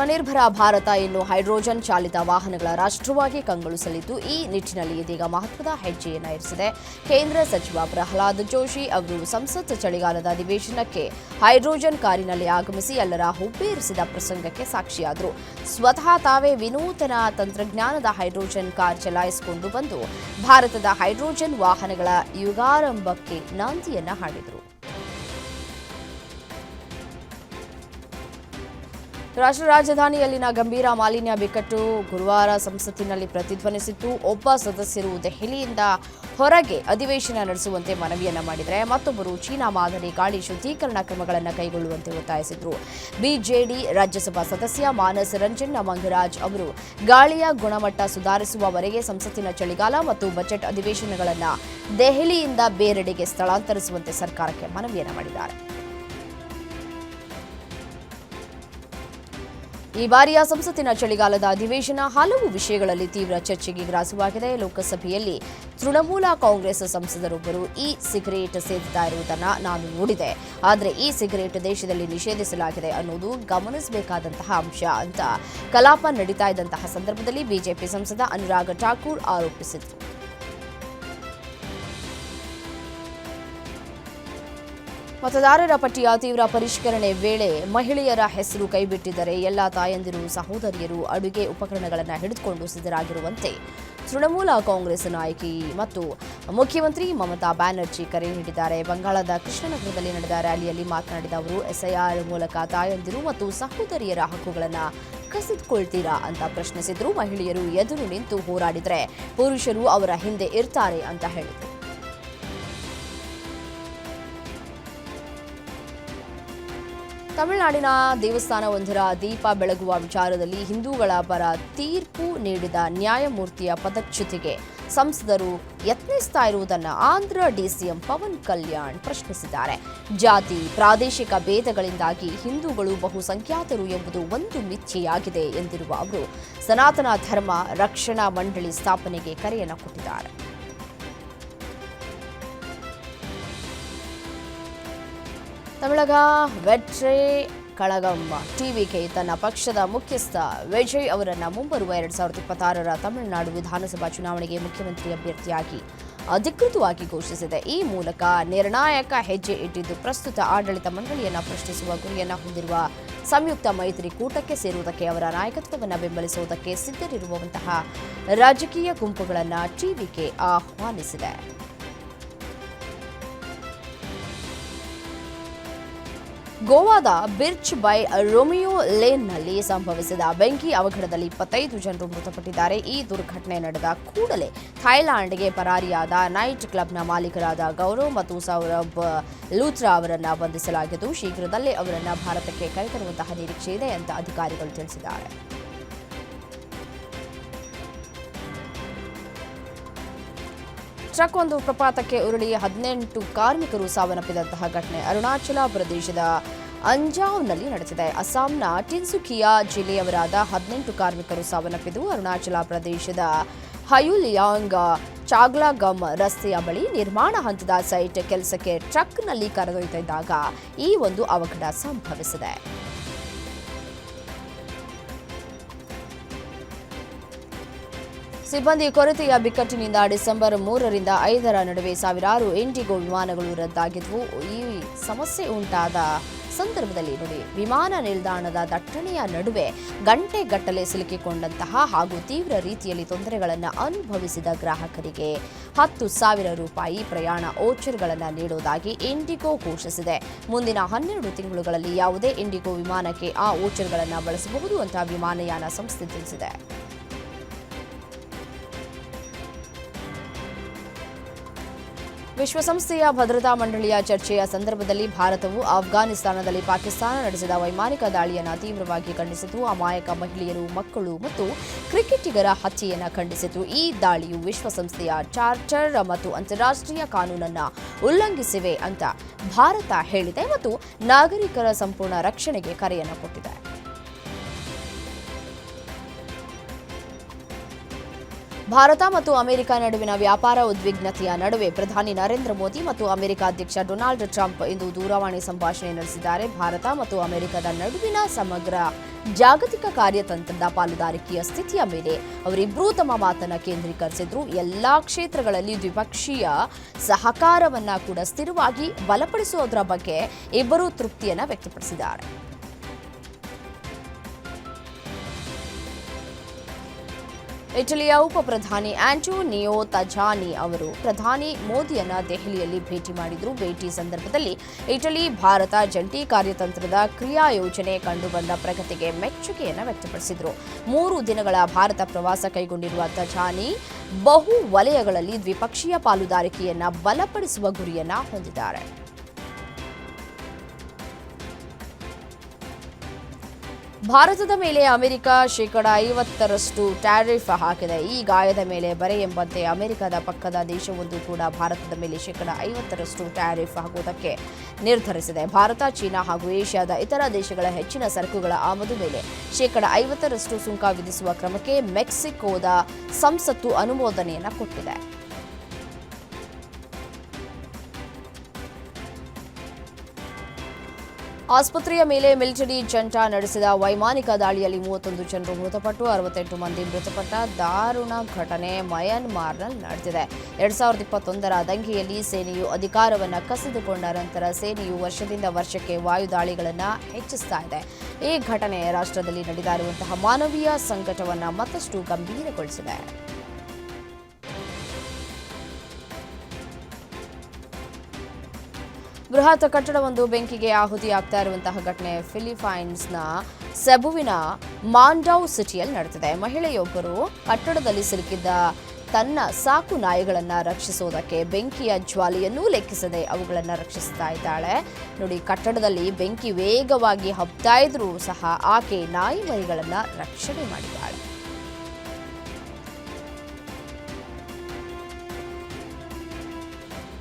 ಆತ್ಮನಿರ್ಭರ ಭಾರತ ಇನ್ನು ಹೈಡ್ರೋಜನ್ ಚಾಲಿತ ವಾಹನಗಳ ರಾಷ್ಟ್ರವಾಗಿ ಕಂಗೊಳಿಸಲಿದ್ದು, ಈ ನಿಟ್ಟಿನಲ್ಲಿ ಇದೀಗ ಮಹತ್ವದ ಹೆಜ್ಜೆಯನ್ನು ಇರಿಸಿದೆ. ಕೇಂದ್ರ ಸಚಿವ ಪ್ರಹ್ಲಾದ್ ಜೋಶಿ ಅವರು ಸಂಸತ್ ಚಳಿಗಾಲದ ಅಧಿವೇಶನಕ್ಕೆ ಹೈಡ್ರೋಜನ್ ಕಾರಿನಲ್ಲಿ ಆಗಮಿಸಿ ಎಲ್ಲರ ಹುಬ್ಬೇರಿಸಿದ ಪ್ರಸಂಗಕ್ಕೆ ಸಾಕ್ಷಿಯಾದರು. ಸ್ವತಃ ತಾವೇ ವಿನೂತನ ತಂತ್ರಜ್ಞಾನದ ಹೈಡ್ರೋಜನ್ ಕಾರ್ ಚಲಾಯಿಸಿಕೊಂಡು ಬಂದು, ಭಾರತದ ಹೈಡ್ರೋಜನ್ ವಾಹನಗಳ ಯುಗಾರಂಭಕ್ಕೆ ನಾಂದಿಯನ್ನ ಹಾಡಿದರು. ರಾಷ್ಟ್ರ ರಾಜಧಾನಿಯಲ್ಲಿನ ಗಂಭೀರ ಮಾಲಿನ್ಯ ಬಿಕ್ಕಟ್ಟು ಗುರುವಾರ ಸಂಸತ್ತಿನಲ್ಲಿ ಪ್ರತಿಧ್ವನಿಸಿತ್ತು. ಒಬ್ಬ ಸದಸ್ಯರು ದೆಹಲಿಯಿಂದ ಹೊರಗೆ ಅಧಿವೇಶನ ನಡೆಸುವಂತೆ ಮನವಿಯನ್ನ ಮಾಡಿದರೆ ಮತ್ತೊಬ್ಬರು ಚೀನಾ ಮಾದರಿ ಗಾಳಿ ಶುದ್ಧೀಕರಣ ಕ್ರಮಗಳನ್ನು ಕೈಗೊಳ್ಳುವಂತೆ ಒತ್ತಾಯಿಸಿದರು. ಬಿಜೆಡಿ ರಾಜ್ಯಸಭಾ ಸದಸ್ಯ ಮಾನಸ್ ರಂಜನ್ ಮಂಗರಾಜ್ ಅವರು ಗಾಳಿಯ ಗುಣಮಟ್ಟ ಸುಧಾರಿಸುವವರೆಗೆ ಸಂಸತ್ತಿನ ಚಳಿಗಾಲ ಮತ್ತು ಬಜೆಟ್ ಅಧಿವೇಶನಗಳನ್ನು ದೆಹಲಿಯಿಂದ ಬೇರೆಡೆಗೆ ಸ್ಥಳಾಂತರಿಸುವಂತೆ ಸರ್ಕಾರಕ್ಕೆ ಮನವಿಯನ್ನು ಮಾಡಿದ್ದಾರೆ. ಈ ಬಾರಿಯ ಸಂಸತ್ತಿನ ಚಳಿಗಾಲದ ಅಧಿವೇಶನ ಹಲವು ವಿಷಯಗಳಲ್ಲಿ ತೀವ್ರ ಚರ್ಚೆಗೆ ಗ್ರಾಸವಾಗಿದೆ. ಲೋಕಸಭೆಯಲ್ಲಿ ತೃಣಮೂಲ ಕಾಂಗ್ರೆಸ್ ಸಂಸದರೊಬ್ಬರು ಈ ಸಿಗರೇಟ್ ಸೇದುತ್ತಾ ಇರುವುದನ್ನು ನಾನು ನೋಡಿದೆ. ಆದರೆ ಈ ಸಿಗರೇಟ್ ದೇಶದಲ್ಲಿ ನಿಷೇಧಿಸಲಾಗಿದೆ ಅನ್ನೋದು ಗಮನಿಸಬೇಕಾದಂತಹ ಅಂಶ ಅಂತ ಕಲಾಪ ನಡೀತಾ ಇದ್ದಂತಹ ಸಂದರ್ಭದಲ್ಲಿ ಬಿಜೆಪಿ ಸಂಸದ ಅನುರಾಗ್ ಠಾಕೂರ್ ಆರೋಪಿಸಿದರು. ಮತದಾರರ ಪಟ್ಟಿಯ ತೀವ್ರ ಪರಿಷ್ಕರಣೆ ವೇಳೆ ಮಹಿಳೆಯರ ಹೆಸರು ಕೈಬಿಟ್ಟಿದ್ದರೆ ಎಲ್ಲ ತಾಯಂದಿರು, ಸಹೋದರಿಯರು ಅಡುಗೆ ಉಪಕರಣಗಳನ್ನು ಹಿಡಿದುಕೊಂಡು ಸಿದ್ಧರಾಗಿರುವಂತೆ ತೃಣಮೂಲ ಕಾಂಗ್ರೆಸ್ ನಾಯಕಿ ಮತ್ತು ಮುಖ್ಯಮಂತ್ರಿ ಮಮತಾ ಬ್ಯಾನರ್ಜಿ ಕರೆ ನೀಡಿದ್ದಾರೆ. ಬಂಗಾಳದ ಕೃಷ್ಣನಗರದಲ್ಲಿ ನಡೆದ ರ್ಯಾಲಿಯಲ್ಲಿ ಮಾತನಾಡಿದ ಅವರು, ಎಸ್ಐಆರ್ ಮೂಲಕ ತಾಯಂದಿರು ಮತ್ತು ಸಹೋದರಿಯರ ಹಕ್ಕುಗಳನ್ನು ಕಸಿದುಕೊಳ್ತೀರಾ ಅಂತ ಪ್ರಶ್ನಿಸಿದ್ರು. ಮಹಿಳೆಯರು ಎದುರು ನಿಂತು ಹೋರಾಡಿದರೆ ಪುರುಷರು ಅವರ ಹಿಂದೆ ಇರ್ತಾರೆ ಅಂತ ಹೇಳಿದರು. ತಮಿಳುನಾಡಿನ ದೇವಸ್ಥಾನವೊಂದರ ದೀಪ ಬೆಳಗುವ ವಿಚಾರದಲ್ಲಿ ಹಿಂದೂಗಳ ಪರ ತೀರ್ಪು ನೀಡಿದ ನ್ಯಾಯಮೂರ್ತಿಯ ಪದಚ್ಯುತಿಗೆ ಸಂಸದರು ಯತ್ನಿಸ್ತಾ ಇರುವುದನ್ನು ಆಂಧ್ರ ಡಿಸಿಎಂ ಪವನ್ ಕಲ್ಯಾಣ್ ಪ್ರಶ್ನಿಸಿದ್ದಾರೆ. ಜಾತಿ, ಪ್ರಾದೇಶಿಕ ಭೇದಗಳಿಂದಾಗಿ ಹಿಂದೂಗಳು ಬಹುಸಂಖ್ಯಾತರು ಎಂಬುದು ಒಂದು ಮಿಥ್ಯೆಯಾಗಿದೆ ಎಂದಿರುವ ಅವರು, ಸನಾತನ ಧರ್ಮ ರಕ್ಷಣಾ ಮಂಡಳಿ ಸ್ಥಾಪನೆಗೆ ಕರೆಯನ್ನು ಕೊಟ್ಟಿದ್ದಾರೆ. ತಮಿಳಗ ವೆಟ್ರೆ ಕಳಗಮ್ಮ ಟಿವಿಕೆ ತನ್ನ ಪಕ್ಷದ ಮುಖ್ಯಸ್ಥ ವಿಜಯ್ ಅವರನ್ನು ಮುಂಬರುವ ಎರಡು ಸಾವಿರದ ಇಪ್ಪತ್ತಾರರ ತಮಿಳುನಾಡು ವಿಧಾನಸಭಾ ಚುನಾವಣೆಗೆ ಮುಖ್ಯಮಂತ್ರಿ ಅಭ್ಯರ್ಥಿಯಾಗಿ ಅಧಿಕೃತವಾಗಿ ಘೋಷಿಸಿದೆ. ಈ ಮೂಲಕ ನಿರ್ಣಾಯಕ ಹೆಜ್ಜೆ ಇಟ್ಟಿದ್ದು ಪ್ರಸ್ತುತ ಆಡಳಿತ ಮಂಡಳಿಯನ್ನು ಪ್ರಶ್ನಿಸುವ ಗುರಿಯನ್ನು ಹೊಂದಿರುವ ಸಂಯುಕ್ತ ಮೈತ್ರಿಕೂಟಕ್ಕೆ ಸೇರುವುದಕ್ಕೆ ಅವರ ನಾಯಕತ್ವವನ್ನು ಬೆಂಬಲಿಸುವುದಕ್ಕೆ ಸಿದ್ಧರಿರುವಂತಹ ರಾಜಕೀಯ ಗುಂಪುಗಳನ್ನು ಟಿವಿಕೆ ಆಹ್ವಾನಿಸಿದೆ. ಗೋವಾದ ಬಿರ್ಚ್ ಬೈ ರೊಮಿಯೋ ಲೇನ್ನಲ್ಲಿ ಸಂಭವಿಸಿದ ಬೆಂಕಿ ಅವಘಡದಲ್ಲಿ ಇಪ್ಪತ್ತೈದು ಜನರು ಮೃತಪಟ್ಟಿದ್ದಾರೆ. ಈ ದುರ್ಘಟನೆ ನಡೆದ ಕೂಡಲೇ ಥೈಲ್ಯಾಂಡ್ಗೆ ಪರಾರಿಯಾದ ನೈಟ್ ಕ್ಲಬ್ನ ಮಾಲೀಕರಾದ ಗೌರವ್ ಮತ್ತು ಸೌರಭ್ ಲೂತ್ರಾ ಅವರನ್ನು ಬಂಧಿಸಲಾಗಿದ್ದು, ಶೀಘ್ರದಲ್ಲೇ ಅವರನ್ನು ಭಾರತಕ್ಕೆ ಕರೆತರುವಂತಹ ನಿರೀಕ್ಷೆ ಇದೆ ಅಂತ ಅಧಿಕಾರಿಗಳು ತಿಳಿಸಿದ್ದಾರೆ. ಟ್ರಕ್ ಒಂದು ಪ್ರಪಾತಕ್ಕೆ ಉರುಳಿ ಹದಿನೆಂಟು ಕಾರ್ಮಿಕರು ಸಾವನ್ನಪ್ಪಿದಂತಹ ಘಟನೆ ಅರುಣಾಚಲ ಪ್ರದೇಶದ ಅಂಜಾವ್ನಲ್ಲಿ ನಡೆದಿದೆ. ಅಸ್ಸಾಂನ ಟಿನ್ಸುಕಿಯಾ ಜಿಲ್ಲೆಯವರಾದ ಹದಿನೆಂಟು ಕಾರ್ಮಿಕರು ಸಾವನ್ನಪ್ಪಿದ್ದು, ಅರುಣಾಚಲ ಪ್ರದೇಶದ ಹಯುಲಿಯಾಂಗ್ ಚಾಗ್ಲಾಗಮ್ ರಸ್ತೆಯ ಬಳಿ ನಿರ್ಮಾಣ ಹಂತದ ಸೈಟ್ ಕೆಲಸಕ್ಕೆ ಟ್ರಕ್ನಲ್ಲಿ ಕರೆದೊಯ್ದಿದ್ದಾಗ ಈ ಒಂದು ಅವಘಡ ಸಂಭವಿಸಿದೆ. ಸಿಬ್ಬಂದಿ ಕೊರತೆಯ ಬಿಕ್ಕಟ್ಟಿನಿಂದ ಡಿಸೆಂಬರ್ ಮೂರರಿಂದ ಐದರ ನಡುವೆ ಸಾವಿರಾರು ಇಂಡಿಗೋ ವಿಮಾನಗಳು ರದ್ದಾಗಿದ್ವು. ಈ ಸಮಸ್ಯೆ ಉಂಟಾದ ಸಂದರ್ಭದಲ್ಲಿ ನೋಡಿ, ವಿಮಾನ ನಿಲ್ದಾಣದ ದಟ್ಟಣೆಯ ನಡುವೆ ಗಂಟೆಗಟ್ಟಲೆ ಸಿಲುಕಿಕೊಂಡಂತಹ ಹಾಗೂ ತೀವ್ರ ರೀತಿಯಲ್ಲಿ ತೊಂದರೆಗಳನ್ನು ಅನುಭವಿಸಿದ ಗ್ರಾಹಕರಿಗೆ ಹತ್ತು ಸಾವಿರ ರೂಪಾಯಿ ಪ್ರಯಾಣ ಓಚರ್ಗಳನ್ನು ನೀಡುವುದಾಗಿ ಇಂಡಿಗೋ ಘೋಷಿಸಿದೆ. ಮುಂದಿನ ಹನ್ನೆರಡು ತಿಂಗಳುಗಳಲ್ಲಿ ಯಾವುದೇ ಇಂಡಿಗೋ ವಿಮಾನಕ್ಕೆ ಆ ಓಚರ್ಗಳನ್ನು ಬಳಸಬಹುದು ಅಂತ ವಿಮಾನಯಾನ ಸಂಸ್ಥೆ ತಿಳಿಸಿದೆ. ವಿಶ್ವಸಂಸ್ಥೆಯ ಭದ್ರತಾ ಮಂಡಳಿಯ ಚರ್ಚೆಯ ಸಂದರ್ಭದಲ್ಲಿ ಭಾರತವು ಆಫ್ಘಾನಿಸ್ತಾನದಲ್ಲಿ ಪಾಕಿಸ್ತಾನ ನಡೆಸಿದ ವೈಮಾನಿಕ ದಾಳಿಯನ್ನು ತೀವ್ರವಾಗಿ ಖಂಡಿಸಿತು. ಅಮಾಯಕ ಮಹಿಳೆಯರು, ಮಕ್ಕಳು ಮತ್ತು ಕ್ರಿಕೆಟಿಗರ ಹತ್ಯೆಯನ್ನು ಖಂಡಿಸಿತು. ಈ ದಾಳಿಯು ವಿಶ್ವಸಂಸ್ಥೆಯ ಚಾರ್ಟರ್ ಮತ್ತು ಅಂತಾರಾಷ್ಟ್ರೀಯ ಕಾನೂನನ್ನು ಉಲ್ಲಂಘಿಸಿವೆ ಅಂತ ಭಾರತ ಹೇಳಿದೆ ಮತ್ತು ನಾಗರಿಕರ ಸಂಪೂರ್ಣ ರಕ್ಷಣೆಗೆ ಕರೆಯನ್ನು ಕೊಟ್ಟಿದೆ. ಭಾರತ ಮತ್ತು ಅಮೆರಿಕ ನಡುವಿನ ವ್ಯಾಪಾರ ಉದ್ವಿಗ್ನತೆಯ ನಡುವೆ ಪ್ರಧಾನಿ ನರೇಂದ್ರ ಮೋದಿ ಮತ್ತು ಅಮೆರಿಕ ಅಧ್ಯಕ್ಷ ಡೊನಾಲ್ಡ್ ಟ್ರಂಪ್ ಇಂದು ದೂರವಾಣಿ ಸಂಭಾಷಣೆ ನಡೆಸಿದ್ದಾರೆ. ಭಾರತ ಮತ್ತು ಅಮೆರಿಕದ ನಡುವಿನ ಸಮಗ್ರ ಜಾಗತಿಕ ಕಾರ್ಯತಂತ್ರದ ಪಾಲುದಾರಿಕೆಯ ಸ್ಥಿತಿಯ ಮೇಲೆ ಅವರಿಬ್ಬರೂ ತಮ್ಮ ಮಾತನ್ನು ಕೇಂದ್ರೀಕರಿಸಿದ್ರು. ಎಲ್ಲಾ ಕ್ಷೇತ್ರಗಳಲ್ಲಿ ದ್ವಿಪಕ್ಷೀಯ ಸಹಕಾರವನ್ನು ಕೂಡ ಸ್ಥಿರವಾಗಿ ಬಲಪಡಿಸುವುದರ ಬಗ್ಗೆ ಇಬ್ಬರೂ ತೃಪ್ತಿಯನ್ನು ವ್ಯಕ್ತಪಡಿಸಿದ್ದಾರೆ. ಇಟಲಿಯ ಉಪಪ್ರಧಾನಿ ಆಂಟೋನಿಯೋ ತಜಾನಿ ಅವರು ಪ್ರಧಾನಿ ಮೋದಿಯನ್ನ ದೆಹಲಿಯಲ್ಲಿ ಭೇಟಿ ಮಾಡಿದ್ರು. ಭೇಟಿ ಸಂದರ್ಭದಲ್ಲಿ ಇಟಲಿ, ಭಾರತ ಜಂಟಿ ಕಾರ್ಯತಂತ್ರದ ಕ್ರಿಯಾ ಯೋಜನೆ ಕಂಡುಬಂದ ಪ್ರಗತಿಗೆ ಮೆಚ್ಚುಗೆಯನ್ನು ವ್ಯಕ್ತಪಡಿಸಿದರು. ಮೂರು ದಿನಗಳ ಭಾರತ ಪ್ರವಾಸ ಕೈಗೊಂಡಿರುವ ತಜಾನಿ ಬಹು ವಲಯಗಳಲ್ಲಿ ದ್ವಿಪಕ್ಷೀಯ ಪಾಲುದಾರಿಕೆಯನ್ನು ಬಲಪಡಿಸುವ ಗುರಿಯನ್ನ ಹೊಂದಿದ್ದಾರೆ. ಭಾರತದ ಮೇಲೆ ಅಮೆರಿಕ ಶೇಕಡ ಐವತ್ತರಷ್ಟು ಟ್ಯಾರಿಫ್ ಹಾಕಿದೆ. ಈ ಗಾಯದ ಮೇಲೆ ಬರೆ ಎಂಬಂತೆ ಅಮೆರಿಕದ ಪಕ್ಕದ ದೇಶವೊಂದು ಕೂಡ ಭಾರತದ ಮೇಲೆ ಶೇಕಡ ಐವತ್ತರಷ್ಟು ಟ್ಯಾರಿಫ್ ಹಾಕುವುದಕ್ಕೆ ನಿರ್ಧರಿಸಿದೆ. ಭಾರತ, ಚೀನಾ ಹಾಗೂ ಏಷ್ಯಾದ ಇತರ ದೇಶಗಳ ಹೆಚ್ಚಿನ ಸರಕುಗಳ ಆಮದು ಮೇಲೆ ಶೇಕಡ ಐವತ್ತರಷ್ಟು ಸುಂಕ ವಿಧಿಸುವ ಕ್ರಮಕ್ಕೆ ಮೆಕ್ಸಿಕೋದ ಸಂಸತ್ತು ಅನುಮೋದನೆಯನ್ನು ಕೊಟ್ಟಿದೆ. ಆಸ್ಪತ್ರೆಯ ಮೇಲೆ ಮಿಲಿಟರಿ ಜಂಟ ನಡೆಸಿದ ವೈಮಾನಿಕ ದಾಳಿಯಲ್ಲಿ ಮೂವತ್ತೊಂದು ಜನರು ಮೃತಪಟ್ಟು ಅರವತ್ತೆಂಟು ಮಂದಿ ಮೃತಪಟ್ಟ ದಾರುಣ ಘಟನೆ ಮಯನ್ಮಾರ್ನಲ್ಲಿ ನಡೆದಿದೆ. ಎರಡ್ ಸಾವಿರದ ಇಪ್ಪತ್ತೊಂದರ ದಂಗೆಯಲ್ಲಿ ಸೇನೆಯು ಅಧಿಕಾರವನ್ನು ಕಸಿದುಕೊಂಡ ನಂತರ ಸೇನೆಯು ವರ್ಷದಿಂದ ವರ್ಷಕ್ಕೆ ವಾಯುದಾಳಿಗಳನ್ನು ಹೆಚ್ಚಿಸ್ತಾ ಇದೆ. ಈ ಘಟನೆ ರಾಷ್ಟ್ರದಲ್ಲಿ ನಡೆದ ಇರುವಂತಹ ಮಾನವೀಯ ಸಂಕಟವನ್ನು ಮತ್ತಷ್ಟು ಗಂಭೀರಗೊಳಿಸಿದೆ. ಬೃಹತ್ ಕಟ್ಟಡವೊಂದು ಬೆಂಕಿಗೆ ಆಹುತಿಯಾಗ್ತಾ ಇರುವಂತಹ ಘಟನೆ ಫಿಲಿಪೈನ್ಸ್ನ ಸೆಬುವಿನ ಮಾಂಡೌ ಸಿಟಿಯಲ್ಲಿ ನಡೆದಿದೆ. ಮಹಿಳೆಯೊಬ್ಬರು ಕಟ್ಟಡದಲ್ಲಿ ಸಿಲುಕಿದ್ದ ತನ್ನ ಸಾಕು ನಾಯಿಗಳನ್ನು ರಕ್ಷಿಸುವುದಕ್ಕೆ ಬೆಂಕಿಯ ಜ್ವಾಲೆಯನ್ನೂ ಲೆಕ್ಕಿಸದೆ ಅವುಗಳನ್ನು ರಕ್ಷಿಸ್ತಾ ಇದ್ದಾಳೆ. ನೋಡಿ, ಕಟ್ಟಡದಲ್ಲಿ ಬೆಂಕಿ ವೇಗವಾಗಿ ಹಬ್ತಾ ಇದ್ರೂ ಸಹ ಆಕೆ ನಾಯಿ ಮರಿಗಳನ್ನು ರಕ್ಷಣೆ ಮಾಡಿದ್ದಾಳೆ.